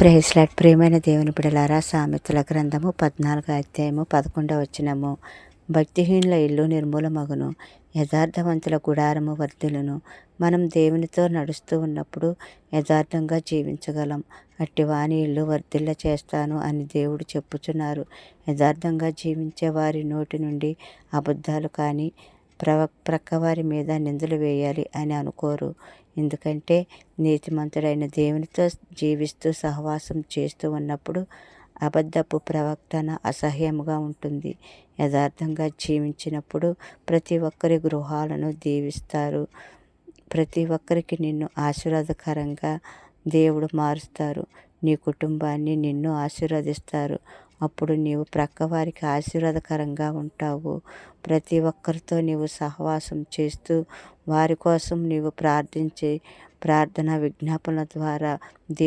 ప్రేస్లాట్ ప్రియమైన దేవుని బిడలారా సామెతల గ్రంథము పద్నాలుగు అధ్యాయము పదకొండవ వచ్చినము భక్తిహీనుల ఇల్లు నిర్మూలమగును యథార్థవంతుల గుడారము వర్ధులను మనం దేవునితో నడుస్తూ ఉన్నప్పుడు యథార్థంగా జీవించగలం. అట్టి వాని ఇల్లు వర్ధిల్ల చేస్తాను అని దేవుడు చెప్పుచున్నారు. యథార్థంగా జీవించే వారి నోటి నుండి అబద్ధాలు కానీ ప్రవ ప్రక్కవారి మీద నిందలు వేయాలి అని అనుకోరు. ఎందుకంటే నీతిమంతుడైన దేవునితో జీవిస్తూ సహవాసం చేస్తూ ఉన్నప్పుడు అబద్ధపు ప్రవక్తన అసహ్యముగా ఉంటుంది. యథార్థంగా జీవించినప్పుడు ప్రతి ఒక్కరి గృహాలను దీవిస్తారు. ప్రతి ఒక్కరికి నిన్ను ఆశీర్వాదకరంగా దేవుడు మారుస్తారు. నీ కుటుంబాన్ని నిన్ను ఆశీర్వదిస్తారు. అప్పుడు నీవు ప్రక్కవారికి ఆశీర్వాదకరంగా ఉంటావు. ప్రతి ఒక్కరితో నీవు సహవాసం చేస్తూ వారి కోసం నీవు ప్రార్థించే ప్రార్థన విజ్ఞాపన ద్వారా దేవు